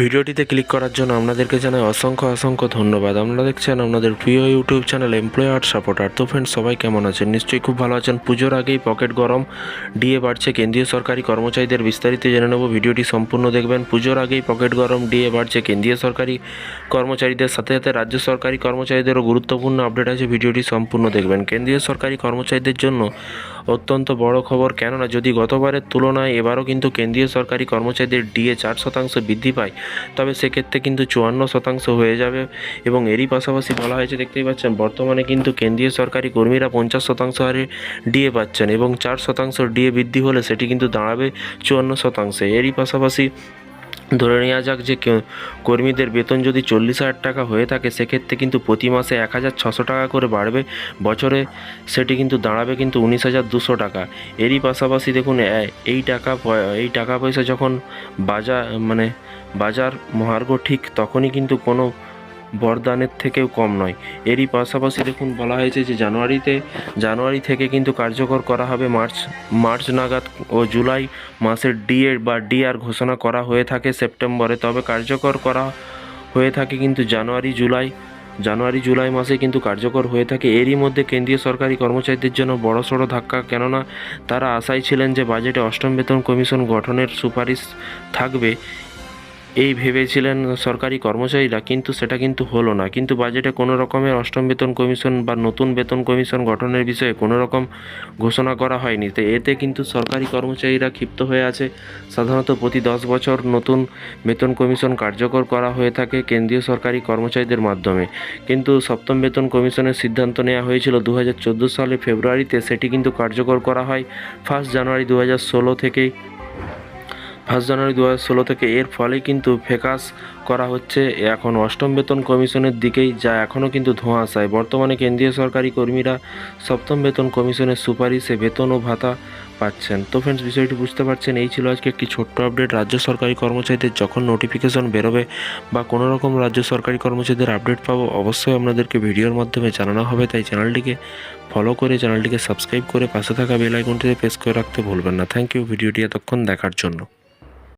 ভিডিওটিতে ক্লিক করার জন্য আপনাদেরকে জানাই অসংখ্য অসংখ্য ধন্যবাদ। আপনারা দেখছেন আপনাদের প্রিয় ইউটিউব চ্যানেল এমপ্লয়ার সাপোর্টার। তো ফ্রেন্ড সবাই কেমন আছেন? নিশ্চয়ই খুব ভালো আছেন। পুজোর আগেই পকেট গরম, ডিএ বাড়ছে, কেন্দ্রীয় সরকারি কর্মচারীদের বিস্তারিত জেনে নেব। ভিডিওটি সম্পূর্ণ দেখবেন। পুজোর আগেই পকেট গরম, ডিএ বাড়ছে, কেন্দ্রীয় সরকারি কর্মচারীদের সাথে সাথে রাজ্য সরকারি কর্মচারীদেরও গুরুত্বপূর্ণ আপডেট আছে। ভিডিওটি সম্পূর্ণ দেখবেন। কেন্দ্রীয় সরকারি কর্মচারীদের জন্য অত্যন্ত বড় খবর। কেননা, যদি গতবারের তুলনায় এবারও কিন্তু কেন্দ্রীয় সরকারি কর্মচারীদের ডিএ চার শতাংশ বৃদ্ধি পায়, তবে সেক্ষেত্রে কিন্তু চুয়ান্ন শতাংশ হয়ে যাবে এবং এরই পাশাপাশি বলা হয়েছে, দেখতেই পাচ্ছেন, বর্তমানে কিন্তু কেন্দ্রীয় সরকারি কর্মীরা পঞ্চাশ শতাংশ হারে ডিএ পাচ্ছেন এবং চার শতাংশ ডিএ বৃদ্ধি হলে সেটি কিন্তু দাঁড়াবে চুয়ান্ন শতাংশে। এরই পাশাপাশি ধরে নেওয়া যাক যে কর্মীদের বেতন যদি চল্লিশ হাজার টাকা হয়ে থাকে, সেক্ষেত্রে কিন্তু প্রতি মাসে এক হাজার ছশো টাকা করে বাড়বে। বছরে সেটি কিন্তু দাঁড়াবে কিন্তু উনিশ হাজার দুশো টাকা। এরই পাশাপাশি দেখুন এই টাকা এই টাকা পয়সা যখন বাজার মানে বাজার মহার্ঘ ঠিক তখনই কিন্তু কোনো বরদানের থেকেও কম নয়। এরই পাশাপাশি দেখুন, বলা হয়েছে যে জানুয়ারিতে, জানুয়ারি থেকে কিন্তু কার্যকর করা হবে মার্চ মার্চ নাগাদ ও জুলাই মাসের ডিএ বা ডিআর ঘোষণা করা হয়ে থাকে সেপ্টেম্বরে। তবে কার্যকর করা হয়ে থাকে কিন্তু জানুয়ারি, জুলাই জানুয়ারি, জুলাই মাসে কিন্তু কার্যকর হয়ে থাকে। এরই মধ্যে কেন্দ্রীয় সরকারি কর্মচারীদের জন্য বড়সড় ধাক্কা, কেননা তারা আশায় ছিলেন যে বাজেটে অষ্টম বেতন কমিশন গঠনের সুপারিশ থাকবে। এই ভেবেছিলেন সরকারি কর্মচারীরা, কিন্তু সেটা কিন্তু হলো না। কিন্তু বাজেটে কোনো রকমের অষ্টম বেতন কমিশন বা নতুন বেতন কমিশন গঠনের বিষয়ে কোনো রকম ঘোষণা করা হয়নি। তো এতে কিন্তু সরকারি কর্মচারীরা ক্ষিপ্ত হয়ে আছে। সাধারণত প্রতি দশ বছর নতুন বেতন কমিশন কার্যকর করা হয়ে থাকে কেন্দ্রীয় সরকারি কর্মচারীদের মাধ্যমে। কিন্তু সপ্তম বেতন কমিশনের সিদ্ধান্ত নেওয়া হয়েছিল দু হাজার চোদ্দ সালে ফেব্রুয়ারিতে। সেটি কিন্তু কার্যকর করা হয় ফার্স্ট জানুয়ারি দু ষোলো ফার্স্ট জানুয়ারি দু ষোলো থেকে এর ফলে কিন্তু ফেকাস করা হচ্ছে। এখন অষ্টম বেতন কমিশনের দিকেই যা এখনও কিন্তু ধোঁয়াশায় বর্তমানে কেন্দ্রীয় সরকারি কর্মীরা সপ্তম বেতন কমিশনের সুপারিশে বেতন ও ভাতা পাচ্ছেন। তো ফ্রেন্ডস বিষয়টি বুঝতে পারছেন, এই ছিল আজকে একটি ছোট্ট আপডেট রাজ্য সরকারি কর্মচারীদের যখন নোটিফিকেশন বেরোবে বা কোনো রকম রাজ্য সরকারি কর্মচারীদের আপডেট পাবো, অবশ্যই আপনাদেরকে ভিডিওর মাধ্যমে জানানো হবে। তাই চ্যানেলটিকে ফলো করে চ্যানেলটিকে সাবস্ক্রাইব করে পাশে থাকা বেল আইকনটিতে প্রেস করে রাখতে ভুলবেন না। থ্যাংক ইউ ভিডিওটি এতক্ষণ দেখার জন্য।